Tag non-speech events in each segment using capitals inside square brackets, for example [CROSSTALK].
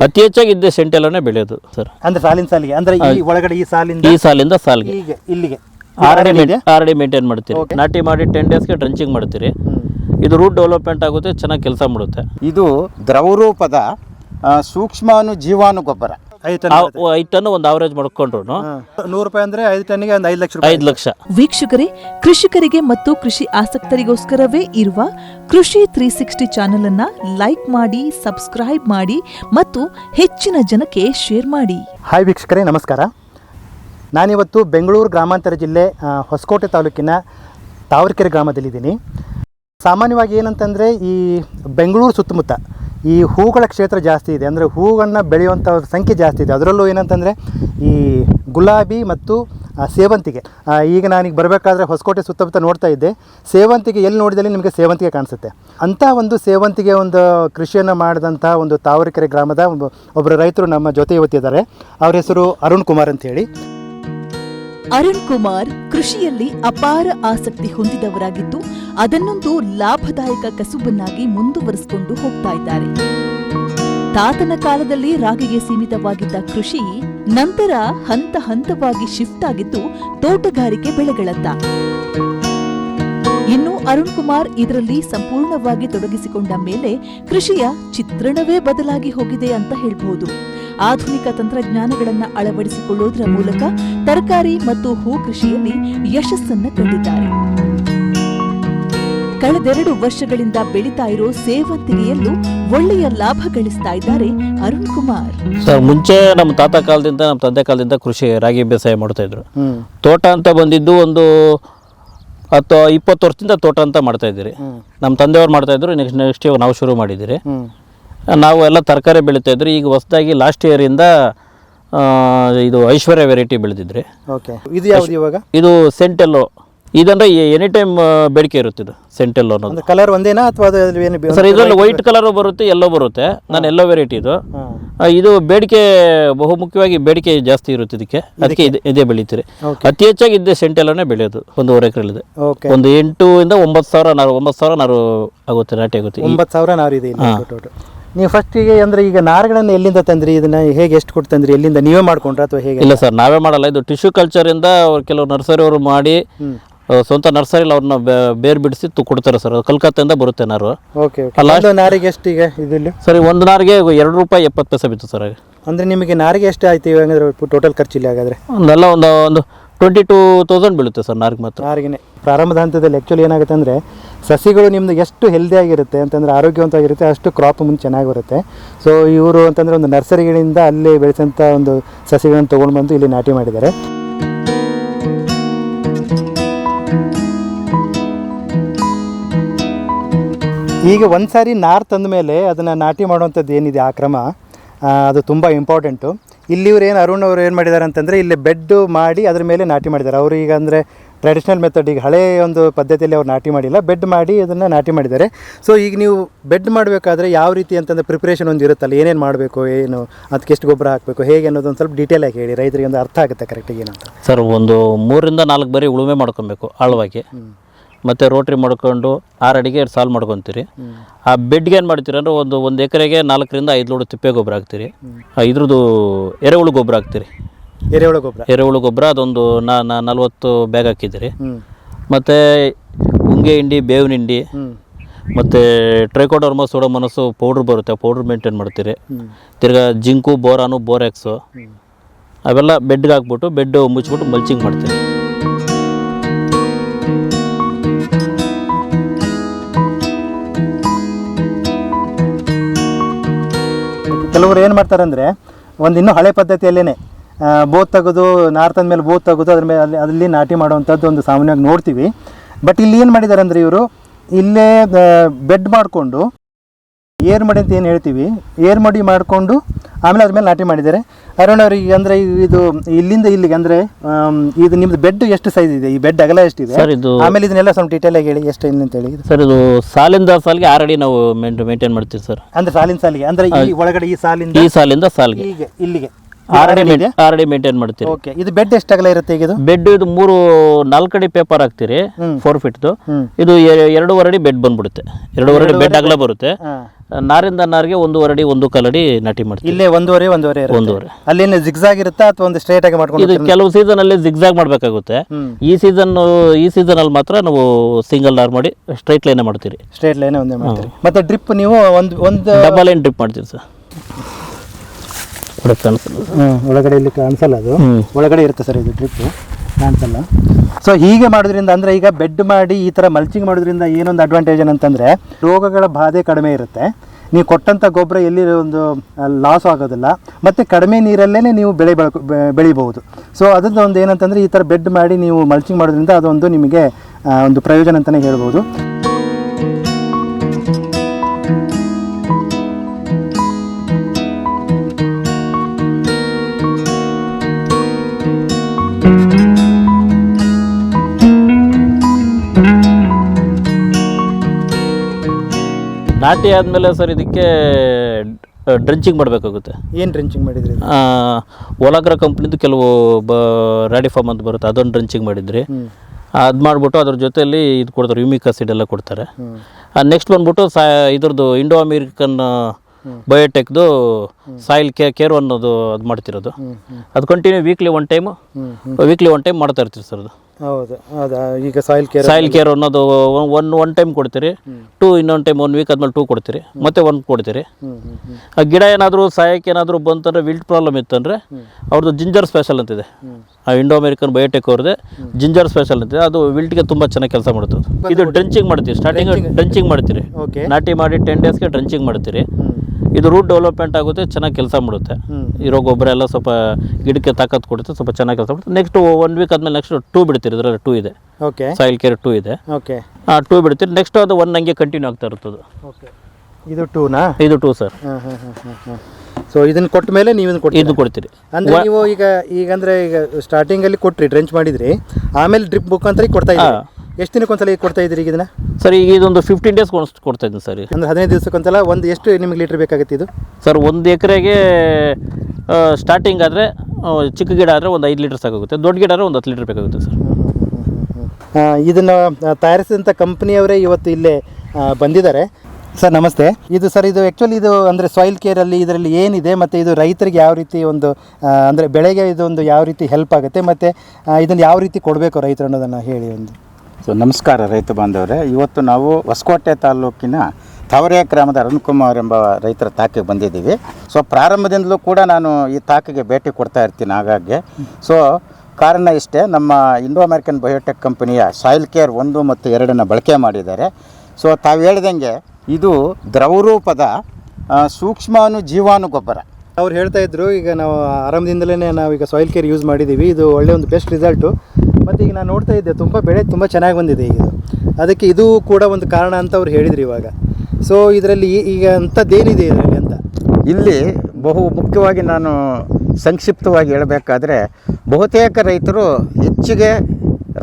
ಅತಿ ಹೆಚ್ಚಾಗಿ ಇದ್ದೇ ಸೆಂಟೆಲ್ಲನೇ ಬೆಳೆಯೋದು ಸರ್. ಅಂದ್ರೆ ಸಾಲಿನ ಸಾಲಿಗೆ. ಅಂದ್ರೆ ಈ ಒಳಗಡೆ ಈ ಸಾಲಿಂದ ಈ ಸಾಲಿಂದ ಸಾಲಿಗೆ. ಹೀಗೆ ಇಲ್ಲಿಗೆ. ಆರ್ಡಿ ಆರ್ಡಿ ಮೇಂಟೈನ್ ಮಾಡ್ತೀರಿ. ನಾಟಿ ಮಾಡಿ ಟೆನ್ ಡೇಸ್ಗೆ ಡ್ರಂಚಿಂಗ್ ಮಾಡ್ತೀರಿ. ಇದು ರೂಟ್ ಡೆವಲಪ್ಮೆಂಟ್ ಆಗುತ್ತೆ ಚೆನ್ನಾಗಿ ಕೆಲಸ ಮಾಡುತ್ತೆ. ಇದು ದ್ರವರೂಪದ ಸೂಕ್ಷ್ಮಾನು ಜೀವಾನು ಜೀವಾಣು ಗೊಬ್ಬರ ಐದು ಟನ್ ಒಂದು ಆವರೇಜ್ ಮಾಡ್ಕೊಂಡ್ರು ನೂರು ರೂಪಾಯಿ ಅಂದ್ರೆ ಐದು ಒಂದು ಐದು ಲಕ್ಷ ರೂಪಾಯಿ. ಐದು ಲಕ್ಷ. ವೀಕ್ಷಕರೇ ಕೃಷಿಕರಿಗೆ ಮತ್ತು ಕೃಷಿ ಆಸಕ್ತರಿಗೋಸ್ಕರವೇ ಇರುವ ಕೃಷಿ ತ್ರೀ ಸಿಕ್ಸ್ಟಿ ಚಾನೆಲ್ ಅನ್ನ ಲೈಕ್ ಮಾಡಿ ಸಬ್ಸ್ಕ್ರೈಬ್ ಮಾಡಿ ಮತ್ತು ಹೆಚ್ಚಿನ ಜನಕ್ಕೆ ಶೇರ್ ಮಾಡಿ. ಹಾಯ್ ವೀಕ್ಷಕರೇ ನಮಸ್ಕಾರ. ನಾನಿವತ್ತು ಬೆಂಗಳೂರು ಗ್ರಾಮಾಂತರ ಜಿಲ್ಲೆ ಹೊಸಕೋಟೆ ತಾಲೂಕಿನ ತಾವರೆಕೆರೆ ಗ್ರಾಮದಲ್ಲಿದ್ದೀನಿ. ಸಾಮಾನ್ಯವಾಗಿ ಏನಂತಂದರೆ ಈ ಬೆಂಗಳೂರು ಸುತ್ತಮುತ್ತ ಈ ಹೂಗಳ ಕ್ಷೇತ್ರ ಜಾಸ್ತಿ ಇದೆ ಅಂದರೆ ಹೂವನ್ನು ಬೆಳೆಯುವಂಥ ಸಂಖ್ಯೆ ಜಾಸ್ತಿ ಇದೆ. ಅದರಲ್ಲೂ ಏನಂತಂದರೆ ಈ ಗುಲಾಬಿ ಮತ್ತು ಸೇವಂತಿಗೆ. ಈಗ ನಾನೀಗ ಬರಬೇಕಾದ್ರೆ ಹೊಸಕೋಟೆ ಸುತ್ತಮುತ್ತ ನೋಡ್ತಾ ಇದ್ದೆ. ಸೇವಂತಿಗೆ ಎಲ್ಲಿ ನೋಡಿದಲ್ಲಿ ನಿಮಗೆ ಸೇವಂತಿಗೆ ಕಾಣಿಸುತ್ತೆ? ಅಂಥ ಒಂದು ಸೇವಂತಿಗೆ ಒಂದು ಕೃಷಿಯನ್ನು ಮಾಡಿದಂಥ ಒಂದು ತಾವರೆಕೆರೆ ಗ್ರಾಮದ ಒಬ್ಬ ಒಬ್ಬರು ರೈತರು ನಮ್ಮ ಜೊತೆ ಇವತ್ತಿದ್ದಾರೆ. ಅವ್ರ ಹೆಸರು ಅರುಣ್ ಕುಮಾರ್ ಅಂತ ಹೇಳಿ. ಅರುಣ್ ಕುಮಾರ್ ಕೃಷಿಯಲ್ಲಿ ಅಪಾರ ಆಸಕ್ತಿ ಹೊಂದಿದವರಾಗಿದ್ದು, ಅದನ್ನೊಂದು ಲಾಭದಾಯಕ ಕಸುಬನ್ನಾಗಿ ಮುಂದುವರೆಸಿಕೊಂಡು ಹೋಗ್ತಾ ಇದ್ದಾರೆ. ತಾತನ ಕಾಲದಲ್ಲಿ ರಾಗಿಗೆ ಸೀಮಿತವಾಗಿದ್ದ ಕೃಷಿ ನಂತರ ಹಂತ ಹಂತವಾಗಿ ಶಿಫ್ಟ್ ಆಗಿದ್ದು, ತೋಟಗಾರಿಕೆ ಬೆಳೆಗಳತ್ತ. ಇನ್ನು ಅರುಣ್ ಕುಮಾರ್ ಇದರಲ್ಲಿ ಸಂಪೂರ್ಣವಾಗಿ ತೊಡಗಿಸಿಕೊಂಡ ಮೇಲೆ ಕೃಷಿಯ ಚಿತ್ರಣವೇ ಬದಲಾಗಿ ಹೋಗಿದೆ ಅಂತ ಹೇಳ್ಬಹುದು. ಆಧುನಿಕ ತಂತ್ರಜ್ಞಾನಗಳನ್ನ ಅಳವಡಿಸಿಕೊಳ್ಳುವುದರ ಮೂಲಕ ತರಕಾರಿ ಮತ್ತು ಹೂ ಕೃಷಿಯಲ್ಲಿ ಯಶಸ್ಸನ್ನು ಕಂಡಿದ್ದಾರೆ. ಕಳೆದೆರಡು ವರ್ಷಗಳಿಂದ ಬೆಳೀತಾ ಇರೋ ಸೇವಂತಿಗೆಯಲ್ಲೂ ಒಳ್ಳೆಯ ಲಾಭ ಗಳಿಸ್ತಾ ಇದ್ದಾರೆ ಅರುಣ್ ಕುಮಾರ್. ಸರ್ ಮುಂಚೆ ನಮ್ಮ ತಾತ ಕಾಲದಿಂದ ನಮ್ಮ ತಂದೆ ಕಾಲದಿಂದ ಕೃಷಿ ರಾಗಿ ಬೇಸಾಯ ಮಾಡ್ತಾ ಇದ್ರು. ತೋಟ ಅಂತ ಬಂದಿದ್ದು ಒಂದು ಹತ್ತು ಇಪ್ಪತ್ತು ವರ್ಷದಿಂದ ತೋಟ ಅಂತ ಮಾಡ್ತಾ ಇದ್ದೀರಿ. ನಮ್ಮ ತಂದೆಯವ್ರು ಮಾಡ್ತಾ ಇದ್ರು ನೆಕ್ಸ್ಟ್ ನೆಕ್ಸ್ಟ್ ಇವಾಗ ನಾವು ಶುರು ಮಾಡಿದ್ದೀರಿ. ನಾವು ಎಲ್ಲ ತರಕಾರಿ ಬೆಳೀತಾ ಇದ್ರಿ. ಈಗ ಹೊಸದಾಗಿ ಲಾಸ್ಟ್ ಇಯರಿಂದ ಇದು ಐಶ್ವರ್ಯ ವೆರೈಟಿ ಬೆಳೆದಿದ್ರಿ. ಓಕೆ ಇದು ಯಾವ್ದು ಇವಾಗ? ಇದು ಸೆಂಟೆಲ್ಲೋ ಇದಂದ್ರೆ ಎನಿ ಟೈಮ್ ಬೇಡಿಕೆ ಇರುತ್ತೆ ಇದು ಸೆಂಟೆಲ್ಲೋ ಅನ್ನೋದು. ಕಲರ್ ಒಂದೇನಾ ಅಥವಾ ಏನು ಸರ್ ಇದರಲ್ಲಿ ವೈಟ್ ಕಲರ್ ಬರುತ್ತೆ ಎಲ್ಲೋ ಬರುತ್ತೆ. ನಾನು ಎಲ್ಲೋ ವೆರೈಟಿ ಇದು. ಇದು ಬೇಡಿಕೆ ಬಹುಮುಖ್ಯವಾಗಿ ಬೇಡಿಕೆ ಜಾಸ್ತಿ ಇರುತ್ತೆ ಇದಕ್ಕೆ. ಅದಕ್ಕೆ ಇದೆ- ಇದೇ ಬೆಳೀತೀರಿ. ಅತಿ ಹೆಚ್ಚಾಗಿ ಇದ್ದೇ ಸೆಂಟೆಲ್ಲೋನೇ ಬೆಳೆಯೋದು ಒಂದೂವರೆ ಎಕರೆಲಿದೆ ಓಕೆ ಒಂದು ಎಂಟು ಇಂದ ಒಂಬತ್ತು ಸಾವಿರ ನಾರು ಒಂಬತ್ತು ಸಾವಿರ ನಾರು ಆಗುತ್ತೆ ನಾಟಿ ಆಗುತ್ತೆ. ಒಂಬತ್ತು ಸಾವಿರ ನಾರು ಇದೆ ನೀವು ಫಸ್ಟಿಗೆ ಅಂದ್ರೆ ಈಗ ನಾರುಗಳನ್ನು ಎಲ್ಲಿಂದ ತಂದ್ರಿ? ಇದನ್ನ ಹೇಗೆ ಎಷ್ಟು ಕೊಡ್ತಂದ್ರಿ ತಂದ್ರಿ? ಎಲ್ಲಿಂದ ನೀವೇ ಮಾಡ್ಕೊಂಡ್ರ ಅಥವಾ ಹೇಗೆ? ಇಲ್ಲ ಸರ್ ನಾವೇ ಮಾಡಲ್ಲ. ಇದು ಟಿಶ್ಯೂ ಕಲ್ಚರಿಂದ ಇಂದ ಕೆಲವು ನರ್ಸರಿ ಅವರು ಮಾಡಿ ಸ್ವಂತ ನರ್ಸರಿಲಿ ಅವ್ರನ್ನ ಬೇರ್ ಬಿಡಿಸಿ ಕೊಡ್ತಾರೆ ಸರ್. ಕಲ್ಕತ್ತೆಯಿಂದ ಬರುತ್ತೆ ನಾರು. ಓಕೆ ನಾರಿಗೆ ಎಷ್ಟು ಈಗ ಇದಿಲ್ಲ? ಸರಿ ಒಂದು ನಾರಿಗೆ ಎರಡು ರೂಪಾಯಿ ಎಪ್ಪತ್ತು ಪೈಸೆ ಬಿತ್ತು ಸರ್ ಅಂದ್ರೆ ನಿಮಗೆ ನಾರಿಗೆ ಎಷ್ಟು ಆಯ್ತು ಇವಾಗ ಟೋಟಲ್ ಖರ್ಚಿಲ್ಲ ಹಾಗಾದ್ರೆ? ಒಂದಲ್ಲ ಒಂದು ಒಂದು ಟ್ವೆಂಟಿ ಟೂ ತೌಸಂಡ್ ಬೀಳುತ್ತೆ ಸರ್ ನಾರಿಗೆ ಮಾತ್ರ. ನಾರಿಗೆನೆ. ಪ್ರಾರಂಭದ ಹಂತದಲ್ಲಿ ಆ್ಯಕ್ಚುಲಿ ಏನಾಗುತ್ತೆ ಅಂದರೆ ಸಸಿಗಳು ನಿಮ್ದು ಎಷ್ಟು ಹೆಲ್ದಿ ಆಗಿರುತ್ತೆ ಅಂತಂದರೆ ಆರೋಗ್ಯವಂತವಾಗಿರುತ್ತೆ, ಅಷ್ಟು ಕ್ರಾಪ್ ಮುಂದೆ ಚೆನ್ನಾಗಿ ಬರುತ್ತೆ ಸೊ ಇವರು ಅಂತಂದರೆ ಒಂದು ನರ್ಸರಿಗಳಿಂದ ಅಲ್ಲಿ ಬೆಳೆಸಿದಂಥ ಒಂದು ಸಸಿಗಳನ್ನು ತೊಗೊಂಡು ಬಂದು ಇಲ್ಲಿ ನಾಟಿ ಮಾಡಿದ್ದಾರೆ. ಈಗ ಒಂದು ಸಾರಿ ನಾರು ತಂದ ಮೇಲೆ ಅದನ್ನು ನಾಟಿ ಮಾಡುವಂಥದ್ದು ಏನಿದೆ, ಆ ಕ್ರಮ ಅದು ತುಂಬ ಇಂಪಾರ್ಟೆಂಟು ಇಲ್ಲಿ ಇವ್ರು ಏನು ಅರುಣ್ ಅವರು ಏನು ಮಾಡಿದ್ದಾರೆ ಅಂತಂದರೆ, ಇಲ್ಲಿ ಬೆಡ್ಡು ಮಾಡಿ ಅದ್ರ ಮೇಲೆ ನಾಟಿ ಮಾಡಿದ್ದಾರೆ. ಅವರು ಈಗ ಅಂದರೆ ಟ್ರೆಡಿಷ್ನಲ್ ಮೆಥಡ್ ಈಗ ಹಳೆ ಒಂದು ಪದ್ಧತಿಯಲ್ಲಿ ಅವ್ರು ನಾಟಿ ಮಾಡಿಲ್ಲ ಬೆಡ್ ಮಾಡಿ ಅದನ್ನು ನಾಟಿ ಮಾಡಿದ್ದಾರೆ. ಸೊ ಈಗ ನೀವು ಬೆಡ್ ಮಾಡಬೇಕಾದ್ರೆ ಯಾವ ರೀತಿ ಅಂತಂದರೆ ಪ್ರಿಪ್ರೇಷನ್ ಒಂದು ಇರುತ್ತಲ್ಲ ಏನೇನು ಮಾಡಬೇಕು ಏನು ಅದಕ್ಕೆ ಎಷ್ಟು ಗೊಬ್ಬರ ಹಾಕಬೇಕು ಹೇಗೆ ಅನ್ನೋದು ಒಂದು ಸ್ವಲ್ಪ ಡೀಟೇಲ್ ಆಗಿ ಹೇಳಿ ರೈತರಿಗೆ ಒಂದು ಅರ್ಥ ಆಗುತ್ತೆ ಕರೆಕ್ಟಾಗಿ ಏನಂತ. ಸರ್ ಒಂದು ಮೂರಿಂದ ನಾಲ್ಕು ಬಾರಿ ಉಳುಮೆ ಮಾಡ್ಕೊಬೇಕು ಆಳವಾಗಿ. ಮತ್ತು ರೋಟ್ರಿ ಮಾಡ್ಕೊಂಡು ಆರು ಅಡಿಗೆ ಸಾಲ್ ಮಾಡ್ಕೊತೀರಿ. ಆ ಬೆಡ್ಗೆ ಏನು ಮಾಡ್ತೀರಿ ಅಂದರೆ ಒಂದು ಒಂದು ಎಕರೆಗೆ ನಾಲ್ಕರಿಂದ ಐದು ಲೋಡು ತಿಪ್ಪೆ ಗೊಬ್ಬರ ಹಾಕ್ತೀರಿ. ಇದ್ರದ್ದು ಎರೆಹುಳು ಗೊಬ್ಬರ ಹಾಕ್ತೀರಿ. ಎರೆಹುಳ ಗೊಬ್ಬರ? ಎರೆಹುಳು ಗೊಬ್ಬರ ಅದೊಂದು ನಾ ನಾ ನಲ್ವತ್ತು ಬ್ಯಾಗ್ ಹಾಕಿದ್ದೀರಿ. ಮತ್ತೆ ಉಂಗೆ ಹಿಂಡಿ ಬೇವಿನ ಹಿಂಡಿ ಮತ್ತೆ ಟ್ರೈಕೋಡರ್ಮ ಸೋಡೋಮನಸ್ಸು ಪೌಡ್ರ್ ಬರುತ್ತೆ ಪೌಡ್ರ್ ಮೇಂಟೈನ್ ಮಾಡ್ತೀರಿ. ತಿರ್ಗಾ ಜಿಂಕು ಬೋರಾನು ಬೋರ್ಯಾಕ್ಸು ಅವೆಲ್ಲ ಬೆಡ್ಗೆ ಹಾಕ್ಬಿಟ್ಟು ಬೆಡ್ ಮುಚ್ಚಿಬಿಟ್ಟು ಮಲ್ಚಿಂಗ್ ಮಾಡ್ತೀರಿ. ಕೆಲವರು ಏನು ಮಾಡ್ತಾರೆ ಅಂದರೆ ಒಂದು ಇನ್ನೂ ಹಳೆ ಪದ್ಧತಿಯಲ್ಲೇ ಬೋತ್ ತೆಗೆದು ನಾರ್ತ್ ಮೇಲೆ ಬೋತ್ ತೆಗೆದು ಅದ್ರ ಮೇಲೆ ಅಲ್ಲಿ ಅಲ್ಲಿ ನಾಟಿ ಮಾಡುವಂಥದ್ದು ಒಂದು ಸಾಮಾನ್ಯವಾಗಿ ನೋಡ್ತೀವಿ. ಬಟ್ ಇಲ್ಲಿ ಏನು ಮಾಡಿದ್ದಾರೆ ಅಂದರೆ ಇವರು ಇಲ್ಲೇ ಬೆಡ್ ಮಾಡಿಕೊಂಡು ಏರ್ ಮಡಿ ಅಂತ ಏನು ಹೇಳ್ತೀವಿ ಏರ್ ಮಡಿ ಮಾಡಿಕೊಂಡು ಆಮೇಲೆ ಅದ್ರ ಮೇಲೆ ನಾಟಿ ಮಾಡಿದ್ದಾರೆ. ಅರುಣ್ ಅವ್ರಿಗೆ ಅಂದರೆ ಇದು ಇಲ್ಲಿಂದ ಇಲ್ಲಿಗೆ ಅಂದರೆ ಇದು ನಿಮ್ದು ಬೆಡ್ ಎಷ್ಟು ಸೈಜ್ ಇದೆ? ಈ ಬೆಡ್ ಅಗಲ ಎಷ್ಟಿದೆ? ಸರ್ ಇದು ಆಮೇಲೆ ಇದನ್ನೆಲ್ಲ ಸ್ವಲ್ಪ ಡೀಟೇಲ್ ಆಗಿ ಹೇಳಿ ಎಷ್ಟು ಇಲ್ಲಿ ಅಂತ ಹೇಳಿ. ಸರ್ ಇದು ಸಾಲಿಂದ ಸಾಲಿಗೆ ಆರು ಅಡಿ ನಾವು ಮೇಂಟೈನ್ ಮಾಡ್ತೀವಿ ಸರ್ ಅಂದ್ರೆ ಸಾಲಿನ ಸಾಲಿಗೆ ಅಂದ್ರೆ ಈ ಒಳಗಡೆ ಈ ಸಾಲಿಂದ ಈ ಸಾಲಿಂದ ಸಾಲಿಗೆ. ಈಗ ಇಲ್ಲಿಗೆ. ಆರು ಡಿ ಮೇಂಟೈನ್ ಮಾಡ್ತೀರಿ. ಓಕೆ ಇದು ಬೆಡ್ ಎಷ್ಟು ಅಗಲ ಇರುತ್ತೆ ಈಗ ಇದು? ಬೆಡ್ ಇದು ಮೂರು ನಾಲ್ಕು ಅಡಿ ಪೇಪರ್ ಹಾಕ್ತೀರಿ ಫೋರ್ ಫೀಟ್ದು ಹ್ಮ್. ಇದು ಎರಡೂವರೆ ಅಡಿ ಬೆಡ್ ಬಂದ್ಬಿಡುತ್ತೆ. ಎರಡೂವರೆ ಅಡಿ ಬೆಡ್ ಅಗಲ ಬರುತ್ತೆ. ನಾರಿಂದ ನಾರಿಗೆ ಒಂದೂವರೆ ಅಡಿ ಒಂದು ಕಾಲಡಿ ನಾಟಿ ಮಾಡ್ತೀವಿ. ಇಲ್ಲೇ ಒಂದೂವರೆ ಒಂದೂವರೆ. ಒಂದೂವರೆ. ಅಲ್ಲೇನು ಜಿಗ್ಜಾಗ್ ಇರುತ್ತಾ ಅಥವಾ ಒಂದು ಸ್ಟ್ರೇಟ್ ಆಗಿ ಮಾಡ್ಕೊಂಡು ಇದು ಕೆಲವು ಸೀಸನ್ ಅಲ್ಲಿ ಜಿಗ್ಜಾಗ್ ಮಾಡಬೇಕಾಗುತ್ತೆ. ಈ ಸೀಸನ್ ಈ ಸೀಸನ್ ಅಲ್ಲಿ ಮಾತ್ರ ನಾವು ಸಿಂಗಲ್ ನಾರ್ ಮಾಡಿ ಸ್ಟ್ರೈಟ್ ಲೈನ್ ಮಾಡ್ತೀರಿ. ಸ್ಟ್ರೈಟ್ ಲೈನ್ ಒಂದೇ ಮಾಡ್ತೀರಿ. ಮತ್ತೆ ಡ್ರಿಪ್ ನೀವು ಒಂದು ಒಂದು ಡಬಲ್ ಲೈನ್ ಡ್ರಿಪ್ ಮಾಡ್ತೀರಿ ಸರ್ ಹ್ಮ್, ಒಳಗಡೆ ಇಲ್ಲಿ ಕಾಣಿಸಲ್ಲ ಅದು. ಹ್ಮ್. ಒಳಗಡೆ ಇರುತ್ತೆ ಸರ್ ಇದು ಟ್ರಿಪ್ ಕಾಣಿಸಲ್ಲ. ಸೊ ಹೀಗೆ ಮಾಡೋದ್ರಿಂದ ಅಂದರೆ ಈಗ ಬೆಡ್ ಮಾಡಿ ಈ ಥರ ಮಲ್ಚಿಂಗ್ ಮಾಡೋದ್ರಿಂದ ಏನೊಂದು ಅಡ್ವಾಂಟೇಜ್ ಏನಂತಂದರೆ ರೋಗಗಳ ಬಾಧೆ ಕಡಿಮೆ ಇರುತ್ತೆ. ನೀವು ಕೊಟ್ಟಂಥ ಗೊಬ್ಬರ ಎಲ್ಲಿ ಒಂದು ಲಾಸ್ ಆಗೋದಿಲ್ಲ. ಮತ್ತು ಕಡಿಮೆ ನೀರಲ್ಲೇ ನೀವು ಬೆಳೆ ಬೆಳಕು ಬೆ- ಬೆಳಿಬಹುದು. ಸೊ ಅದರಿಂದ ಒಂದು ಏನಂತಂದರೆ ಈ ಥರ ಬೆಡ್ ಮಾಡಿ ನೀವು ಮಲ್ಚಿಂಗ್ ಮಾಡೋದ್ರಿಂದ ಅದೊಂದು ನಿಮಗೆ ಆ, ಒಂದು ಪ್ರಯೋಜನ ಅಂತಲೇ ಹೇಳ್ಬೋದು. ನಾಟಿ ಆದಮೇಲೆ ಸರ್ ಇದಕ್ಕೆ ಡ್ರೆಂಚಿಂಗ್ ಮಾಡಬೇಕಾಗುತ್ತೆ. ಏನು ಡ್ರೆಂಚಿಂಗ್ ಮಾಡಿದ್ರಿ? ಒಲಾಗ್ರ ಕಂಪ್ನಿದು ಕೆಲವು ಬ ರಾಡಿ ಫಾರ್ಮ್ ಅಂತ ಬರುತ್ತೆ ಅದೊಂದು ಡ್ರೆಂಚಿಂಗ್ ಮಾಡಿದ್ರಿ. ಅದು ಮಾಡಿಬಿಟ್ಟು ಅದ್ರ ಜೊತೆಯಲ್ಲಿ ಇದು ಕೊಡ್ತಾರೆ ಯುಮಿಕ್ ಆಸಿಡ್ ಎಲ್ಲ ಕೊಡ್ತಾರೆ. ಆ ನೆಕ್ಸ್ಟ್ ಬಂದ್ಬಿಟ್ಟು ಸಾ ಇದ್ರದ್ದು ಇಂಡೋ ಅಮೇರಿಕನ್ ಬಯೋಟೆಕ್ದು ಸಾಯಿಲ್ ಕೇ ಕೇರ್ ಅನ್ನೋದು ಅದು ಮಾಡ್ತಿರೋದು. ಅದು continue weekly one time weekly one time ಮಾಡ್ತಾ ಇರ್ತೀವಿ ಸರ್ ಅದು. ಹೌದು ಹೌದಾ. ಈಗ ಸಾಯಿಲ್ ಕೇರ್ ಸಾಯಿಲ್ ಕೇರ್ ಅನ್ನೋದು ಒನ್ ಒನ್ ಟೈಮ್ ಕೊಡ್ತೀರಿ. ಟೂ ಇನ್ನೊಂದು ಟೈಮ್ ಒನ್ ವೀಕ್ ಆದ್ಮೇಲೆ ಟೂ ಕೊಡ್ತೀರಿ. ಮತ್ತೆ ಒನ್ ಕೊಡ್ತೀರಿ. ಆ ಗಿಡ ಏನಾದರೂ ಸಾಯಕ್ಕೆ ಏನಾದರೂ ಬಂತಂದ್ರೆ ವಿಲ್ಟ್ ಪ್ರಾಬ್ಲಮ್ ಇತ್ತಂದ್ರೆ ಅವ್ರದ್ದು ಜಿಂಜರ್ ಸ್ಪೆಷಲ್ ಅಂತಿದೆ. ಆ ಇಂಡೋ ಅಮೆರಿಕನ್ ಬಯೋಟೆಕ್ ಅವ್ರದ್ದೇ ಜಿಂಜರ್ ಸ್ಪೆಷಲ್ ಅಂತಿದೆ. ಅದು ವಿಲ್ಟ್ಗೆ ತುಂಬ ಚೆನ್ನಾಗಿ ಕೆಲಸ ಮಾಡುತ್ತೆ ಇದು ಡ್ರೆಂಚಿಂಗ್ ಮಾಡ್ತೀವಿ. ಸ್ಟಾರ್ಟಿಂಗ್ ಡ್ರೆಂಚಿಂಗ್ ಮಾಡ್ತೀರಿ. ನಾಟಿ ಮಾಡಿ ಟೆನ್ ಡೇಸ್ಗೆ ಡ್ರೆಂಚಿಂಗ್ ಮಾಡ್ತೀರಿ. ಇದು ರೂಟ್ ಡೆವಲಪ್ಮೆಂಟ್ ಆಗುತ್ತೆ ಚೆನ್ನಾಗಿ ಕೆಲಸ ಮಾಡುತ್ತೆ ಇರೋ ಗೊಬ್ಬರ ಎಲ್ಲ ಸ್ವಲ್ಪ ಗಿಡಕ್ಕೆ ತಾಕತ್ತು ಕೊಡುತ್ತೆ ಸ್ವಲ್ಪ ಚೆನ್ನಾಗಿ ಕೆಲಸ ಮಾಡುತ್ತೆ ನೆಕ್ಸ್ಟ್ ಒನ್ ವೀಕ್ ಆದ್ಮೇಲೆ ನೆಕ್ಸ್ಟ್ ಟೂ ಬಿಡ್ತೀರಿ ಇದರಲ್ಲಿ ಟೂ ಇದೆ. ಓಕೆ ಸಾಯಿಲ್ ಕೇರ್ ಟೂ ಇದೆ. ಓಕೆ ಆ ಟೂ ಬಿಡ್ತೀರಿ. ನೆಕ್ಸ್ಟ್ ಅದು ಒನ್ ಹಂಗೆ ಕಂಟಿನ್ಯೂ ಆಗ್ತಾ ಇರ್ತದೆ. ಓಕೆ ಇದು ಟೂನಾ ಇದು ಟೂ ಸರ್ ಹಾಂ ಹಾಂ ಹಾಂ ಹಾಂ ಹಾಂ ಸೊ ಇದನ್ನ ಕೊಟ್ಟ ಮೇಲೆ ನೀವು ಇದನ್ನ ಇದು ಕೊಡ್ತೀರಿ. ಅಂದ್ರೆ ನೀವು ಈಗ ಈಗ ಅಂದ್ರೆ ಈಗ ಸ್ಟಾರ್ಟಿಂಗ್ ಅಲ್ಲಿ ಕೊಟ್ರಿ ಡ್ರೆಂಚ್ ಮಾಡಿದ್ರಿ ಆಮೇಲೆ ಡ್ರಿಪ್ ಮುಖಾಂತರ ಕೊಡ್ತಾ ಇದ್ದೀರಿ. ಎಷ್ಟು ದಿನಕ್ಕೊಂದ್ಸಲ ಈಗ ಕೊಡ್ತಾ ಇದ್ದೀರಿ ಈಗ ಇದನ್ನ? ಸರ್ ಈಗ ಇದೊಂದು ಫಿಫ್ಟೀನ್ ಡೇಸ್ ಕೊಡ್ತಾ ಇದ್ದೀನಿ ಸರ್ ಅಂದ್ರೆ ಹದಿನೈದು ದಿವಸಕ್ಕೊಂದ್ಸಲ ಒಂದು ಎಷ್ಟು ನಿಮಗೆ ಲೀಟರ್ ಬೇಕಾಗುತ್ತೆ ಇದು? ಸರ್ ಒಂದು ಎಕರೆಗೆ ಸ್ಟಾರ್ಟಿಂಗ್ ಆದರೆ ಚಿಕ್ಕ ಗಿಡ ಆದರೆ ಒಂದು ಐದು ಲೀಟರ್ ಸಾಕಾಗುತ್ತೆ. ದೊಡ್ಡ ಗಿಡ ಆದರೆ ಒಂದು ಹತ್ತು ಲೀಟರ್ ಬೇಕಾಗುತ್ತೆ ಸರ್. ಇದನ್ನು ತಯಾರಿಸಿದಂಥ ಕಂಪ್ನಿಯವರೇ ಇವತ್ತು ಇಲ್ಲೇ ಬಂದಿದ್ದಾರೆ. ಸರ್ ನಮಸ್ತೆ. ಇದು ಸರ್ ಇದು ಆ್ಯಕ್ಚುಲಿ ಇದು ಅಂದರೆ ಸಾಯಿಲ್ ಕೇರಲ್ಲಿ ಇದರಲ್ಲಿ ಏನಿದೆ ಮತ್ತು ಇದು ರೈತರಿಗೆ ಯಾವ ರೀತಿ ಒಂದು ಅಂದರೆ ಬೆಳೆಗೆ ಇದೊಂದು ಯಾವ ರೀತಿ ಹೆಲ್ಪ್ ಆಗುತ್ತೆ ಮತ್ತು ಇದನ್ನು ಯಾವ ರೀತಿ ಕೊಡಬೇಕು ರೈತರು ಅನ್ನೋದನ್ನು ಹೇಳಿ ಒಂದು. ಸೊ ನಮಸ್ಕಾರ ರೈತ ಬಾಂಧವರೇ. ಇವತ್ತು ನಾವು ಹೊಸಕೋಟೆ ತಾಲೂಕಿನ ತಾವರೆ ಗ್ರಾಮದ ಅರುಣ್ ಕುಮಾರ್ ಎಂಬ ರೈತರ ತಾಕಿಗೆ ಬಂದಿದ್ದೀವಿ. ಸೊ ಪ್ರಾರಂಭದಿಂದಲೂ ಕೂಡ ನಾನು ಈ ತಾಕಿಗೆ ಭೇಟಿ ಕೊಡ್ತಾ ಇರ್ತೀನಿ ಆಗಾಗ್ಗೆ ಸೊ ಕಾರಣ ಇಷ್ಟೇ, ನಮ್ಮ ಇಂಡೋ ಅಮೆರಿಕನ್ ಬಯೋಟೆಕ್ ಕಂಪನಿಯ ಸಾಯಿಲ್ ಕೇರ್ ಒಂದು ಮತ್ತು ಎರಡನ್ನು ಬಳಕೆ ಮಾಡಿದ್ದಾರೆ. ಸೊ ತಾವು ಹೇಳ್ದಂಗೆ ಇದು ದ್ರವರೂಪದ ಸೂಕ್ಷ್ಮಾನು ಜೀವಾನು ಗೊಬ್ಬರ. ಅವ್ರು ಹೇಳ್ತಾ ಇದ್ರು, ಈಗ ನಾವು ಆರಂಭದಿಂದಲೇ ನಾವು ಈಗ ಸಾಯಿಲ್ ಕೇರ್ ಯೂಸ್ ಮಾಡಿದ್ದೀವಿ. ಇದು ಒಳ್ಳೆಯ ಒಂದು ಬೆಸ್ಟ್ ರಿಸಲ್ಟು. ಮತ್ತು ಈಗ ನಾನು ನೋಡ್ತಾ ಇದ್ದೆ ತುಂಬ ಬೆಳೆ ತುಂಬ ಚೆನ್ನಾಗಿ ಬಂದಿದೆ ಈಗ ಇದು. ಅದಕ್ಕೆ ಇದು ಕೂಡ ಒಂದು ಕಾರಣ ಅಂತ ಅವ್ರು ಹೇಳಿದ್ರು ಇವಾಗ. ಸೊ ಇದರಲ್ಲಿ ಈಗ ಅಂಥದ್ದೇನಿದೆ ಇದರಲ್ಲಿ ಅಂತ? ಇಲ್ಲಿ ಬಹು ಮುಖ್ಯವಾಗಿ ನಾನು ಸಂಕ್ಷಿಪ್ತವಾಗಿ ಹೇಳಬೇಕಾದ್ರೆ ಬಹುತೇಕ ರೈತರು ಹೆಚ್ಚಿಗೆ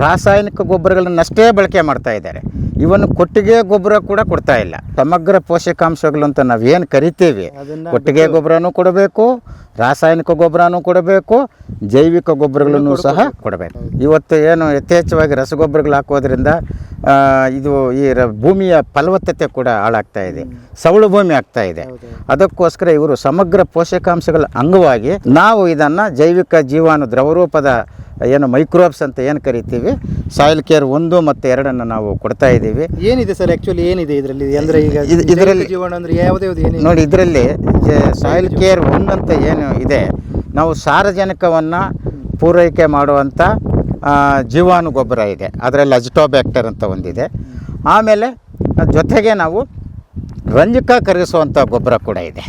ರಾಸಾಯನಿಕ ಗೊಬ್ಬರಗಳನ್ನಷ್ಟೇ ಬಳಕೆ ಮಾಡ್ತಾ ಇದ್ದಾರೆ. ಇವನ್ನು ಕೊಟ್ಟಿಗೆ ಗೊಬ್ಬರ ಕೂಡ ಕೊಡ್ತಾ ಇಲ್ಲ. ಸಮಗ್ರ ಪೋಷಕಾಂಶಗಳು ಅಂತ ನಾವೇನು ಕರಿತೀವಿ? ಕೊಟ್ಟಿಗೆ ಗೊಬ್ಬರನೂ ಕೊಡಬೇಕು ರಾಸಾಯನಿಕ ಗೊಬ್ಬರನೂ ಕೊಡಬೇಕು ಜೈವಿಕ ಗೊಬ್ಬರಗಳನ್ನು ಸಹ ಕೊಡಬೇಕು. ಇವತ್ತು ಏನು ಯಥೇಚ್ಛವಾಗಿ ರಸಗೊಬ್ಬರಗಳು ಹಾಕೋದ್ರಿಂದ ಇದು ಈ ರ ಭೂಮಿಯ ಫಲವತ್ತತೆ ಕೂಡ ಹಾಳಾಗ್ತಾ ಇದೆ. ಸವಳು ಭೂಮಿ ಆಗ್ತಾ ಇದೆ. ಅದಕ್ಕೋಸ್ಕರ ಇವರು ಸಮಗ್ರ ಪೋಷಕಾಂಶಗಳ ಅಂಗವಾಗಿ ನಾವು ಇದನ್ನು ಜೈವಿಕ ಜೀವಾಣು ದ್ರವರೂಪದ ಏನು ಮೈಕ್ರೋಬ್ಸ್ ಅಂತ ಏನು ಕರಿತೀವಿ ಸಾಯಿಲ್ ಕೇರ್ ಒಂದು ಮತ್ತು ಎರಡನ್ನು ನಾವು ಕೊಡ್ತಾ ಇದ್ದೀವಿ. ಏನಿದೆ ಸರ್ ಆ್ಯಕ್ಚುಲಿ ಏನಿದೆ ಇದರಲ್ಲಿ? ಅಂದರೆ ಈಗ ಇದು- ಇದರಲ್ಲಿ- ಜೀವಾಣು ಅಂದರೆ ಯಾವುದೇ ನೋಡಿ ಇದರಲ್ಲಿ ಸಾಯಿಲ್ ಕೇರ್ ಒಂದಂತ ಏನು ಇದೆ. ನಾವು ಸಾರಜನಕವನ್ನು ಪೂರೈಕೆ ಮಾಡುವಂಥ ಜೀವಾಣು ಗೊಬ್ಬರ ಇದೆ. ಅದರಲ್ಲಿ ಅಜಿಟೋಬ್ಯಾಕ್ಟರ್ ಅಂತ ಒಂದಿದೆ. ಆಮೇಲೆ ಜೊತೆಗೆ ನಾವು ರಂಜಕ ಕರಗಿಸುವಂಥ ಗೊಬ್ಬರ ಕೂಡ ಇದೆ.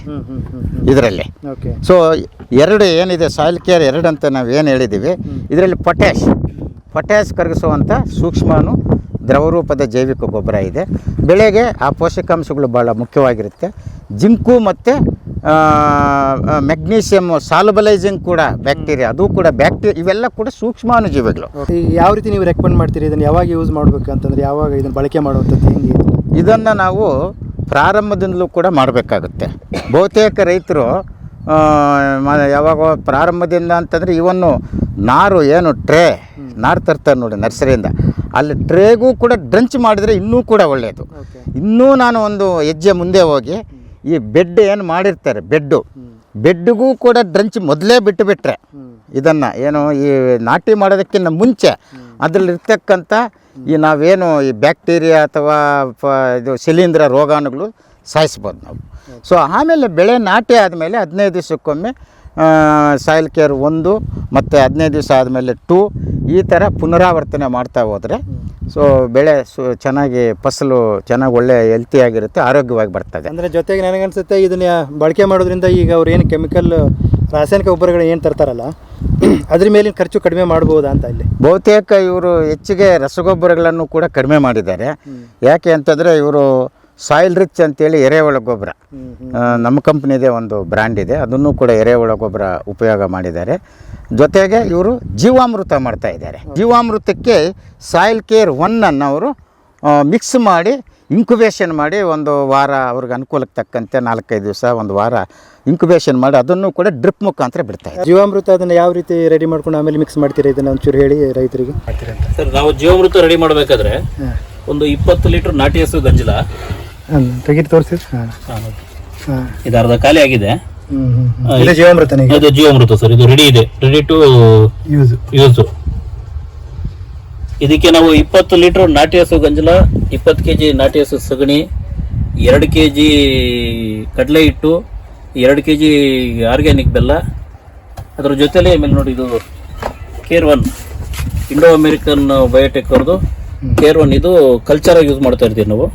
ಇದರಲ್ಲಿ. ಓಕೆ ಸೊ ಎರಡು ಏನಿದೆ ಸಾಯಿಲ್ ಕೇರ್ ಎರಡು ಅಂತ ನಾವು ಏನು ಹೇಳಿದ್ದೀವಿ ಇದರಲ್ಲಿ ಪೊಟ್ಯಾಶ್ ಪೊಟ್ಯಾಶ್ ಕರಗಿಸುವಂಥ ಸೂಕ್ಷ್ಮಾಣು ದ್ರವರೂಪದ ಜೈವಿಕ ಗೊಬ್ಬರ ಇದೆ. ಬೆಳೆಗೆ ಆ ಪೋಷಕಾಂಶಗಳು ಭಾಳ ಮುಖ್ಯವಾಗಿರುತ್ತೆ. ಜಿಂಕು ಮತ್ತು ಮೆಗ್ನೀಷಿಯಮ್ ಸಾಲಬಲೈಸಿಂಗ್ ಕೂಡ ಬ್ಯಾಕ್ಟೀರಿಯಾ ಅದು ಕೂಡ ಬ್ಯಾಕ್ಟೀರಿಯಾ ಇವೆಲ್ಲ ಕೂಡ ಸೂಕ್ಷ್ಮಾಣು ಜೀವಿಗಳು ಈಗ ಯಾವ ರೀತಿ ನೀವು ರೆಕಮೆಂಡ್ ಮಾಡ್ತೀರಿ? ಇದನ್ನು ಯಾವಾಗ ಯೂಸ್ ಮಾಡಬೇಕು ಅಂತಂದ್ರೆ ಯಾವಾಗ ಇದನ್ನು ಬಳಕೆ ಮಾಡುವಂಥದ್ದು ಹೆಂಗೆ? ಇದನ್ನು ನಾವು ಪ್ರಾರಂಭದಿಂದಲೂ ಕೂಡ ಮಾಡಬೇಕಾಗುತ್ತೆ. ಬಹುತೇಕ ರೈತರು ಯಾವಾಗ ಪ್ರಾರಂಭದಿಂದ ಅಂತಂದರೆ ಇವನ್ನು ನಾರು ಏನು ಟ್ರೇ ನಾರು ತರ್ತಾರೆ ನೋಡಿ ನರ್ಸರಿಯಿಂದ. ಅಲ್ಲಿ ಟ್ರೇಗೂ ಕೂಡ ಡ್ರಂಚ್ ಮಾಡಿದರೆ ಇನ್ನೂ ಕೂಡ ಒಳ್ಳೆಯದು ಇನ್ನೂ ನಾನು ಒಂದು ಹೆಜ್ಜೆ ಮುಂದೆ ಹೋಗಿ ಈ ಬೆಡ್ ಏನು ಮಾಡಿರ್ತಾರೆ ಬೆಡ್ಡು. ಬೆಡ್ಡಿಗೂ ಕೂಡ ಡ್ರಂಚ್ ಮೊದಲೇ ಬಿಟ್ಟು ಬಿಟ್ಟರೆ ಇದನ್ನು ಏನು ಈ ನಾಟಿ ಮಾಡೋದಕ್ಕಿಂತ ಮುಂಚೆ ಅದರಲ್ಲಿರ್ತಕ್ಕಂಥ ಈ ನಾವೇನು ಈ ಬ್ಯಾಕ್ಟೀರಿಯಾ ಅಥವಾ ಇದು ಶಿಲೀಂಧ್ರ ರೋಗಾಣುಗಳು ಸಾಯಿಸ್ಬೋದು ನಾವು. ಸೊ ಆಮೇಲೆ ಬೆಳೆ ನಾಟಿ ಆದಮೇಲೆ ಹದಿನೈದು ದಿವಸಕ್ಕೊಮ್ಮೆ ಸಾಯಿಲ್ ಕೇರ್ ಒಂದು ಮತ್ತು ಹದಿನೈದು ದಿವಸ ಆದಮೇಲೆ ಟೂ ಈ ಥರ ಪುನರಾವರ್ತನೆ ಮಾಡ್ತಾ ಹೋದರೆ ಸೊ ಬೆಳೆ ಸು ಚೆನ್ನಾಗಿ ಫಸಲು ಚೆನ್ನಾಗಿ ಒಳ್ಳೆ ಹೆಲ್ತಿಯಾಗಿರುತ್ತೆ ಆರೋಗ್ಯವಾಗಿ ಬರ್ತದೆ. ಅಂದರೆ ಜೊತೆಗೆ ನನಗನ್ಸುತ್ತೆ ಇದನ್ನ ಬಳಕೆ ಮಾಡೋದ್ರಿಂದ ಈಗ ಅವ್ರು ಏನು ಕೆಮಿಕಲ್ ರಾಸಾಯನಿಕ ಗೊಬ್ಬರಗಳು ಏನು ತರ್ತಾರಲ್ಲ [CLEARS THROAT] ಅದ್ರ ಮೇಲಿನ ಖರ್ಚು ಕಡಿಮೆ ಮಾಡ್ಬೋದಾ ಅಂತ ಇಲ್ಲಿ? ಬಹುತೇಕ ಇವರು ಹೆಚ್ಚಿಗೆ ರಸಗೊಬ್ಬರಗಳನ್ನು ಕೂಡ ಕಡಿಮೆ ಮಾಡಿದ್ದಾರೆ. ಯಾಕೆ ಅಂತಂದರೆ ಇವರು ಸಾಯಿಲ್ ರಿಚ್ ಅಂತೇಳಿ ಎರೆಹುಳ ಗೊಬ್ಬರ. ನಮ್ಮ ಕಂಪ್ನಿದೆ ಒಂದು ಬ್ರ್ಯಾಂಡ್ ಇದೆ. ಅದನ್ನು ಕೂಡ ಎರೆಹುಳ ಗೊಬ್ಬರ ಉಪಯೋಗ ಮಾಡಿದ್ದಾರೆ. ಜೊತೆಗೆ ಇವರು ಜೀವಾಮೃತ ಮಾಡ್ತಾ ಇದ್ದಾರೆ. ಜೀವಾಮೃತಕ್ಕೆ ಸಾಯಿಲ್ ಕೇರ್ ಒನ್ನನ್ನು ಅವರು ಮಿಕ್ಸ್ ಮಾಡಿ ಇಂಕ್ಯುಬೇಷನ್ ಮಾಡಿ ಒಂದು ವಾರ ಅವ್ರಿಗೆ ಅನುಕೂಲಕ್ಕೆ ತಕ್ಕಂತೆ ನಾಲ್ಕೈದು ದಿವಸ ಒಂದು ವಾರ ಇಂಕ್ಯುಬೇಷನ್ ಮಾಡಿ ಅದನ್ನು ಕೂಡ ಡ್ರಿಪ್ ಮುಖಾಂತರ ಬಿಡ್ತಾ ಇದ್ದಾರೆ. ಜೀವಾಮೃತ ಅದನ್ನು ಯಾವ ರೀತಿ ರೆಡಿ ಮಾಡ್ಕೊಂಡು ಆಮೇಲೆ ಮಿಕ್ಸ್ ಮಾಡ್ತೀರಾ ಇದನ್ನು ಒಂಚೂರು ಹೇಳಿ ರೈತರಿಗೆ? ಸರ್ ನಾವು ಜೀವಾಮೃತ ರೆಡಿ ಮಾಡಬೇಕಾದ್ರೆ ಒಂದು ಇಪ್ಪತ್ತು ಲೀಟರ್ ನಾಟಿ ಹಸು ಗಂಜಲ ತೆಗಿಟ್ಟು ತೋರಿಸಿ? ಹಾಂ. ಹಾಂ. ಇದು ಅರ್ಧ ಖಾಲಿ ಆಗಿದೆ. ಇದು ಜೀವಾಮೃತನೇ ಇದು ಜೀವಾಮೃತ ಸರ್ ಇದು ರೆಡಿ ಇದೆ. ರೆಡಿ ಟು ಯೂಸ್ ಯೂಸು ಇದಕ್ಕೆ ನಾವು ಇಪ್ಪತ್ತು ಲೀಟರ್ ನಾಟಿ ಹಸು ಗಂಜಲ ಇಪ್ಪತ್ತು ಕೆ ಜಿ ನಾಟಿ ಹಸು ಸಗಣಿ ಎರಡು ಕೆ ಜಿ ಕಡಲೆ ಹಿಟ್ಟು ಎರಡು ಕೆ ಜಿ ಆರ್ಗ್ಯಾನಿಕ್ ಬೆಲ್ಲ. ಅದರ ಜೊತೆಲಿ ಆಮೇಲೆ ನೋಡಿ ಇದು care one Indo American biotech ಅವ್ರದ್ದು ಕೇರ್ ಒನ್ ಇದು ಕಲ್ಚರಾಗಿ ಯೂಸ್ ಮಾಡ್ತಾ ಇರ್ತೀವಿ ನಾವು.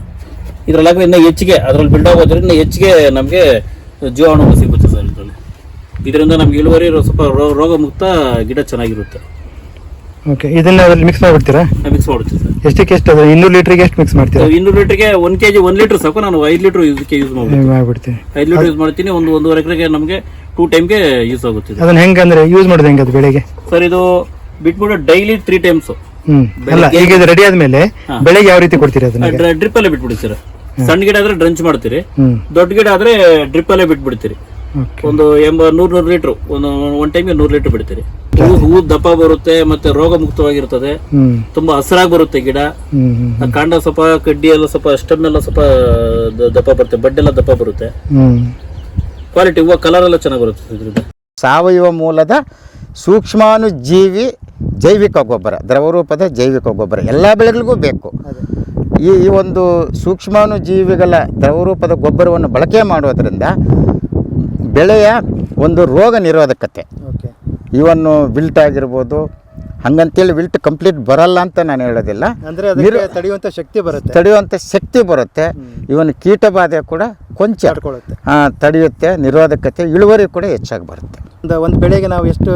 ಇದರಲ್ಲಾಗ ಇನ್ನೂ ಹೆಚ್ಚಿಗೆ ಅದರಲ್ಲಿ ಬಿಲ್ಡ್ ಆಗೋದ್ರಿಂದ ಹೆಚ್ಚಿಗೆ ನಮಗೆ ಜೀವಾಣು ಸಿಗುತ್ತೆ ಸರ್ ಇದರಲ್ಲಿ. ಇದರಿಂದ ನಮ್ಗೆ ಇಳುವರಿ ಸ್ವಲ್ಪ ರೋಗ ಮುಕ್ತ ಗಿಡ ಚೆನ್ನಾಗಿರುತ್ತೆ. ಓಕೆ ಇದನ್ನ ಅದ್ರಲ್ಲಿ ಮಿಕ್ಸ್ ಮಾಡಿಬಿಡ್ತೀರಾ? ಮಿಕ್ಸ್ ಮಾಡುತ್ತೆ ಸರ್. ಎಷ್ಟಕ್ಕೆ ಎಷ್ಟು ಅದು ಇನ್ನೂರು ಲೀಟ್ರಿಗೆ ಎಷ್ಟು ಮಿಕ್ಸ್ ಮಾಡ್ತೀರಾ? ಇನ್ನೂರು ಲೀಟ್ರಿಗೆ ಒಂದು ಕೆ ಜಿ ಒಂದು ಲೀಟರ್ ಸಾಕು ನಾನು ಐದು ಲೀಟ್ರ್ ಇದಕ್ಕೆ ಯೂಸ್ ಮಾಡ್ತೀನಿ ಮಾಡಿಬಿಡ್ತೀನಿ ಐದು ಲೀಟ್ರ್ ಯೂಸ್ ಮಾಡ್ತೀನಿ ಒಂದು ಒಂದೂವರೆ ಎಕರೆಗೆ ನಮಗೆ ಟೂ ಟೈಮ್ಗೆ ಯೂಸ್ ಆಗುತ್ತೆ ಅದನ್ನ ಹೆಂಗೆ ಅಂದ್ರೆ ಯೂಸ್ ಮಾಡೋದು ಹೆಂಗೆ ಅದು ಬೆಳೆಗೆ? ಸರ್ ಇದು ಬಿಟ್ಬಿಟ್ಟು ಡೈಲಿ ತ್ರೀ ಟೈಮ್ಸು ಹ್ಮ್ ಅಲ್ಲ ಈಗ ಇದು ರೆಡಿ ಆದ್ಮೇಲೆ ಬೆಳೆಗೆ ಯಾವ ರೀತಿ ಕೊಡ್ತೀರಾ ಅದನ್ನ ಡ್ರಿಪ್ ಅಲ್ಲೇ ಬಿಟ್ಬಿಡಿ ಸರ್. ಸಣ್ಣ ಗಿಡ ಆದ್ರೆ ಡ್ರಂಚ್ ಮಾಡ್ತೀರಿ ದೊಡ್ಡ ಗಿಡ ಆದ್ರೆ ಡ್ರಿಪ್ ಅಲ್ಲೇ ಬಿಟ್ಬಿಡ್ತೀರಿ. ಒಂದು ಎಂಬ ನೂರ್ ನೂರು ಲೀಟರ್ ಒಂದು ಒನ್ ಟೈಮ್ಗೆ ನೂರ್ ಲೀಟರ್ ಬಿಡ್ತೀರಿ. ಹೂ ಹೂ ದಪ್ಪ ಬರುತ್ತೆ ಮತ್ತೆ ರೋಗ ಮುಕ್ತವಾಗಿರ್ತದೆ. ತುಂಬಾ ಹಸಿರಾಗಿ ಬರುತ್ತೆ ಗಿಡ. ಕಾಂಡ ಸ್ವಲ್ಪ ಕಡ್ಡಿ ಎಲ್ಲ ಸ್ವಲ್ಪ ಸ್ಟಮ್ ಎಲ್ಲ ಸ್ವಲ್ಪ ದಪ್ಪ ಬರುತ್ತೆ ಬಡ್ಡೆ ಎಲ್ಲ ದಪ್ಪ ಬರುತ್ತೆ. ಕ್ವಾಲಿಟಿ ಹೂವು ಕಲರ್ ಎಲ್ಲ ಚೆನ್ನಾಗಿ ಬರುತ್ತೆ ಇದ್ರದ್ದು. ಸಾವಯವ ಮೂಲದ ಸೂಕ್ಷ್ಮಾಣುಜೀವಿ ಜೈವಿಕ ಗೊಬ್ಬರ ದ್ರವರೂಪದ ಜೈವಿಕ ಗೊಬ್ಬರ ಎಲ್ಲ ಬೆಳೆಗಳಿಗೂ ಬೇಕು. ಈ ಒಂದು ಒಂದು ಸೂಕ್ಷ್ಮಾಣುಜೀವಿಗಳ ದ್ರವರೂಪದ ಗೊಬ್ಬರವನ್ನು ಬಳಕೆ ಮಾಡೋದರಿಂದ ಬೆಳೆಯ ಒಂದು ರೋಗ ನಿರೋಧಕತೆ. ಓಕೆ. ಇವನ್ನು ವಿಲ್ಟ್ ಆಗಿರ್ಬೋದು ಹಂಗಂತೇಳಿ ವಿಲ್ಟ್ ಕಂಪ್ಲೀಟ್ ಬರಲ್ಲ ಅಂತ ನಾನು ಹೇಳೋದಿಲ್ಲ. ಅಂದ್ರೆ ತಡೆಯುವಂತ ಶಕ್ತಿ ಬರುತ್ತೆ. ತಡೆಯುವಂಥ ಶಕ್ತಿ ಬರುತ್ತೆ. ಇವನ್ ಕೀಟ ಬಾಧೆ ಕೂಡ ಕೊಂಚ ತಡೆಯುತ್ತೆ ನಿರೋಧಕತೆ ಇಳುವರಿ ಕೂಡ ಹೆಚ್ಚಾಗಿ ಬರುತ್ತೆ. ಒಂದು ಒಂದು ಬೆಳೆಗೆ ನಾವು ಎಷ್ಟು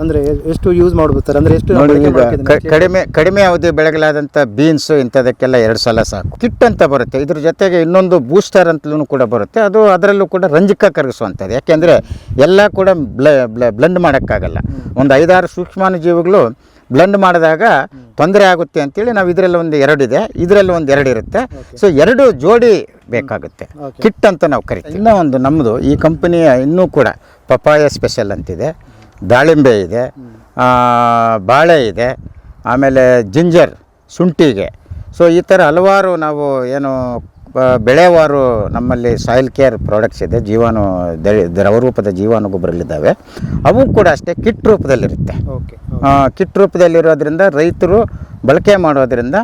ಅಂದ್ರೆ ಎಷ್ಟು ಯೂಸ್ ಮಾಡ್ಬೋದು ಸರ್ ಅಂದ್ರೆ ಎಷ್ಟು ನಾವು ನೋಡಿ ಬಳಕೆ ಈಗ ಮಾಡ್ತಿದ್ದೀವಿ ಕ- ಕಡಿಮೆ ಕಡಿಮೆ ಅವಧಿ ಬೆಳೆಗಳಾದಂಥ ಬೀನ್ಸ್ ಇಂಥದಕ್ಕೆಲ್ಲ ಎರಡು ಸಲ ಸಾಕು. ಕಿಟ್ ಅಂತ ಬರುತ್ತೆ. ಇದ್ರ ಜೊತೆಗೆ ಇನ್ನೊಂದು ಬೂಸ್ಟರ್ ಅಂತಲೂ ಕೂಡ ಬರುತ್ತೆ. ಅದು ಅದರಲ್ಲೂ ಕೂಡ ರಂಜಕ ಕರಗಿಸುವಂಥದ್ದು. ಯಾಕೆಂದರೆ ಎಲ್ಲ ಕೂಡ ಬ್ಲೆಂಡ್ ಮಾಡೋಕ್ಕಾಗಲ್ಲ. ಒಂದು ಐದಾರು ಸೂಕ್ಷ್ಮಾಣುಜೀವಿಗಳು ಬ್ಲೆಂಡ್ ಮಾಡಿದಾಗ ತೊಂದರೆ ಆಗುತ್ತೆ ಅಂತೇಳಿ ನಾವು ಇದರಲ್ಲಿ ಒಂದು ಎರಡಿದೆ ಇದರಲ್ಲಿ ಒಂದು ಎರಡು ಇರುತ್ತೆ. ಸೊ ಎರಡು ಜೋಡಿ ಬೇಕಾಗುತ್ತೆ. ಕಿಟ್ ಅಂತ ನಾವು ಕರಿತೀವಿ. ಇನ್ನೂ ಒಂದು ನಮ್ಮದು ಈ ಕಂಪನಿಯ ಇನ್ನೂ ಕೂಡ ಪಪಾಯ ಸ್ಪೆಷಲ್ ಅಂತಿದೆ. ದಾಳಿಂಬೆ ಇದೆ. ಬಾಳೆ ಇದೆ. ಆಮೇಲೆ ಜಿಂಜರ್ ಶುಂಠಿಗೆ. ಸೊ ಈ ಥರ ಹಲವಾರು ನಾವು ಏನು ಬೆಳೆವಾರು ನಮ್ಮಲ್ಲಿ ಸಾಯಿಲ್ ಕೇರ್ ಪ್ರಾಡಕ್ಟ್ಸ್ ಇದೆ. ಜೀವಾಣು ದ- ದ್ರವರೂಪದ ಜೀವಾಣು ಗೊಬ್ಬರಗಳಿದ್ದಾವೆ. ಅವು ಕೂಡ ಅಷ್ಟೇ ಕಿಟ್ ರೂಪದಲ್ಲಿರುತ್ತೆ. ಕಿಟ್ ರೂಪದಲ್ಲಿರೋದ್ರಿಂದ ರೈತರು ಬಳಕೆ ಮಾಡೋದ್ರಿಂದ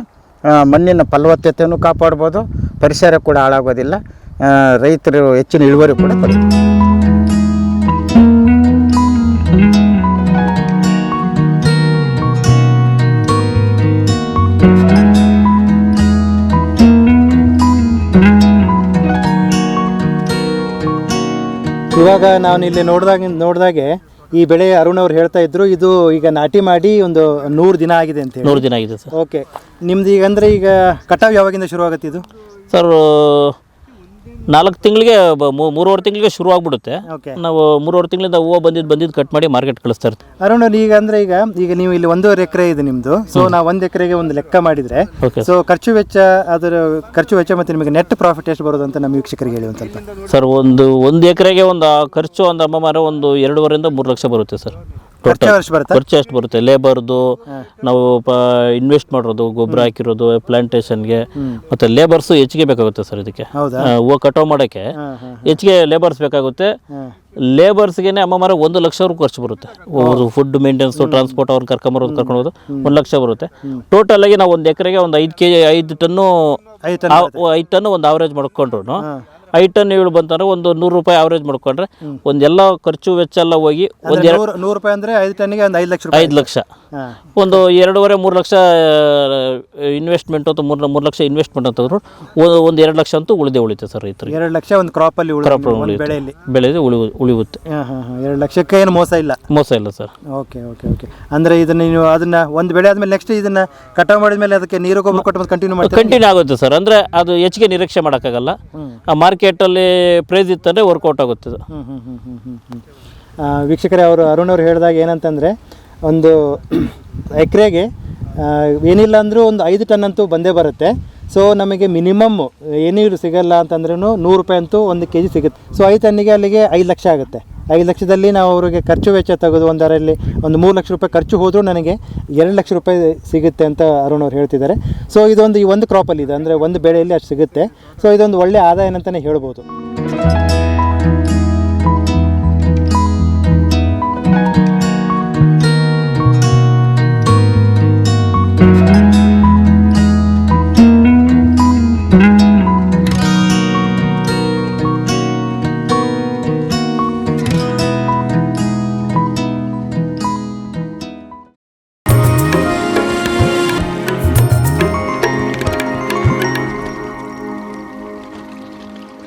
ಮಣ್ಣಿನ ಫಲವತ್ತತೆಯನ್ನು ಕಾಪಾಡ್ಬೋದು. ಪರಿಸರ ಕೂಡ ಹಾಳಾಗೋದಿಲ್ಲ. ರೈತರು ಹೆಚ್ಚಿನ ಇಳುವರಿ ಕೂಡ ಪಡಿತಾರೆ ಇವಾಗ ನಾನು ಇಲ್ಲಿ ನೋಡಿದಾಗ ನೋಡಿದಾಗೆ ಈ ಬೆಳೆ ಅರುಣ್ ಅವ್ರು ಹೇಳ್ತಾ ಇದ್ರು ಇದು ಈಗ ನಾಟಿ ಮಾಡಿ ಒಂದು ನೂರು ದಿನ ಆಗಿದೆ ಅಂತ ನೂರು ದಿನ ಆಗಿದೆ ಸರ್. ಓಕೆ ನಿಮ್ದು ಈಗ ಅಂದರೆ ಈಗ ಕಟಾವು ಯಾವಾಗಿಂದ ಶುರು ಆಗುತ್ತೆ ಇದು? ಸರ್ ನಾಲ್ಕು ತಿಂಗಳಿಗೆ ಮೂರುವರೆ ತಿಂಗಳಿಗೆ ಶುರು ಆಗ್ಬಿಡುತ್ತೆ. ಓಕೆ ನಾವು ಮೂರುವರೆ ತಿಂಗಳಿಂದ ಹೂವು ಬಂದಿದ್ದು ಬಂದಿದ್ದು ಕಟ್ ಮಾಡಿ ಮಾರ್ಕೆಟ್ ಕಳಿಸ್ತಾ ಇರ್ತೀವಿ. ಅರುಣ್ ಅವ್ರು ಈಗ ಅಂದ್ರೆ ಈಗ ಈಗ ನೀವು ಇಲ್ಲಿ ಒಂದೂವರೆ ಎಕರೆ ಇದೆ ನಿಮ್ದು. ಸೊ ನಾವು ಒಂದು ಎಕರೆಗೆ ಒಂದು ಲೆಕ್ಕ ಮಾಡಿದ್ರೆ ಸೊ ಖರ್ಚು ವೆಚ್ಚ ಅದರ ಖರ್ಚು ವೆಚ್ಚ ಮತ್ತೆ ನಿಮಗೆ ನೆಟ್ ಪ್ರಾಫಿಟ್ ಎಷ್ಟು ಬರೋದು ಅಂತ ನಮ್ಮ ವೀಕ್ಷಕರಿಗೆ ಹೇಳಿ ಒಂದು ಸ್ವಲ್ಪ. ಸರ್ ಒಂದು ಒಂದು ಎಕರೆಗೆ ಒಂದು ಆ ಖರ್ಚು ಒಂದು ಅಮ್ಮ ಮಾರ ಒಂದು ಎರಡೂವರೆಯಿಂದ ಮೂರು ಲಕ್ಷ ಬರುತ್ತೆ ಸರ್ ಖರ್ಚು ಎಷ್ಟು ಬರುತ್ತೆ? ಖರ್ಚು ಎಷ್ಟು ಬರುತ್ತೆ. ಲೇಬರ್ದು ನಾವು ಇನ್ವೆಸ್ಟ್ ಮಾಡಿರೋದು ಗೊಬ್ಬರ ಹಾಕಿರೋದು ಪ್ಲಾಂಟೇಶನ್ಗೆ ಮತ್ತು ಲೇಬರ್ಸು ಹೆಚ್ಚಿಗೆ ಬೇಕಾಗುತ್ತೆ ಸರ್ ಇದಕ್ಕೆ. ಹೂವು ಕಟಾವ್ ಮಾಡೋಕ್ಕೆ ಹೆಚ್ಚಿಗೆ ಲೇಬರ್ಸ್ ಬೇಕಾಗುತ್ತೆ. ಹಾಂ. ಲೇಬರ್ಸ್ಗೆ ಅಮ್ಮ ಮರ ಒಂದು ಲಕ್ಷವರೆಗೂ ಖರ್ಚು ಬರುತ್ತೆ. ಫುಡ್ ಮೇಂಟೆನ್ಸ್ ಟ್ರಾನ್ಸ್ಪೋರ್ಟ್ ಅವ್ರನ್ನ ಕರ್ಕೊಂಬರೋದು ಕರ್ಕೊಂಡು ಹೋಗೋದು ಒಂದು ಲಕ್ಷ ಬರುತ್ತೆ. ಟೋಟಲ್ ಆಗಿ ನಾವು ಒಂದು ಎಕರೆಗೆ ಒಂದು ಐದು ಕೆ ಜಿ ಐದು ಟನ್ನು ಐದು ಟನ್ ಐದು ಟನ್ನು ಒಂದು ಆವ್ರೇಜ್ ಮಾಡ್ಕೊಂಡ್ರು ಐದು ಟನ್ ಏಳು ಬಂತಂದ್ರೆ ಒಂದು ನೂರು ರೂಪಾಯಿ ಆವ್ರೇಜ್ ಮಾಡ್ಕೊಂಡ್ರೆ ಒಂದೆಲ್ಲ ಖರ್ಚು ವೆಚ್ಚ ಎಲ್ಲ ಹೋಗಿ ಒಂದು ಅಂದ್ರೆ ನೂರು ನೂರು ರೂಪಾಯಿ ಅಂದ್ರೆ ಐದು ಟನ್ನಿಗೆ ಒಂದು ಐದು ಲಕ್ಷ ರೂಪಾಯಿ. ಐದು ಲಕ್ಷ. ಹಾಂ. ಒಂದು ಎರಡೂವರೆ ಮೂರು ಲಕ್ಷ ಇನ್ವೆಸ್ಟ್ಮೆಂಟ್ ಅಂತ ಮೂರು ಮೂರು ಲಕ್ಷ ಇನ್ವೆಸ್ಟ್ಮೆಂಟ್ ಅಂತಂದ್ರು ಒಂದು ಒಂದು ಎರಡು ಲಕ್ಷ ಅಂತೂ ಉಳಿದೇ ಉಳಿತೆ ಸರ್ ರೈತರಿಗೆ. ಎರಡು ಲಕ್ಷ ಒಂದು ಕ್ರಾಪಲ್ಲಿ ಉಳಿದ ಒಂದು ಬೆಳೆಯಲ್ಲಿ. ಬೆಳೆದು ಉಳಿ ಉಳಿಯುತ್ತೆ. ಹಾ ಹಾ ಹಾಂ. ಎರಡು ಲಕ್ಷಕ್ಕೆ ಏನು ಮೋಸ ಇಲ್ಲ. ಮೋಸ ಇಲ್ಲ ಸರ್. Okay okay okay. ಅಂದ್ರೆ ಇದನ್ನ ನೀವು ಅದನ್ನ ಒಂದು ಬೆಳೆ ಆದಮೇಲೆ ನೆಕ್ಸ್ಟ್ ಇದನ್ನ ಕಟಾವು ಮಾಡಿದ್ಮೇಲೆ ಅದಕ್ಕೆ ನೀರು ಗೊಬ್ಬರ ಕೊಟ್ಟು ಮತ್ತೆ ಕಂಟಿನ್ಯೂ ಮಾಡಿ ಕಂಟಿನ್ಯೂ ಆಗುತ್ತೆ ಸರ್. ಅಂದ್ರೆ ಅದು ಹೆಚ್ಚಿಗೆ ನಿರೀಕ್ಷೆ ಮಾಡೋಕ್ಕಾಗಲ್ಲ. ಆ ಮಾರ್ಕೆಟಲ್ಲಿ ಪ್ರೈಸ್ ಇತ್ತಂದರೆ ವರ್ಕೌಟ್ ಆಗುತ್ತೆ ಅದು ಹ್ಞೂ ಹ್ಞೂ ಹ್ಞೂ ಹ್ಞೂ ಹ್ಞೂ ಹ್ಞೂ ವೀಕ್ಷಕರೇ, ಅವರು ಅರುಣ್ ಅವರು ಹೇಳಿದಾಗ ಏನಂತಂದರೆ, ಒಂದು [CLEARS THROAT] ಎಕರೆಗೆ ಏನಿಲ್ಲ ಅಂದರೂ ಒಂದು ಐದು ಟನ್ ಅಂತೂ ಬಂದೇ ಬರುತ್ತೆ. ಸೊ ನಮಗೆ ಮಿನಿಮಮ್ ಏನೂ ಸಿಗಲ್ಲ ಅಂತಂದ್ರೂ ನೂರು ರೂಪಾಯಿ ಅಂತೂ ಒಂದು ಕೆ ಜಿ ಸಿಗುತ್ತೆ. ಸೊ ಐದು ಟನ್ನಿಗೆ ಅಲ್ಲಿಗೆ ಐದು ಲಕ್ಷ ಆಗುತ್ತೆ. ಐದು ಲಕ್ಷದಲ್ಲಿ ನಾವು ಅವರಿಗೆ ಖರ್ಚು ವೆಚ್ಚ ತೆಗೆದು ಒಂದರಲ್ಲಿ ಒಂದು ಮೂರು ಲಕ್ಷ ರೂಪಾಯಿ ಖರ್ಚು ಹೋದರೂ ನನಗೆ ಎರಡು ಲಕ್ಷ ರೂಪಾಯಿ ಸಿಗುತ್ತೆ ಅಂತ ಅರುಣ್ ಅವ್ರು ಹೇಳ್ತಿದ್ದಾರೆ. ಸೊ ಇದೊಂದು ಈ ಒಂದು ಕ್ರಾಪಲ್ಲಿ ಇದೆ. ಅಂದರೆ ಒಂದು ಬೆಳೆಯಲ್ಲಿ ಅಷ್ಟು ಸಿಗುತ್ತೆ. ಸೊ ಇದೊಂದು ಒಳ್ಳೆಯ ಆದಾಯ ಅಂತಲೇ ಹೇಳ್ಬೋದು.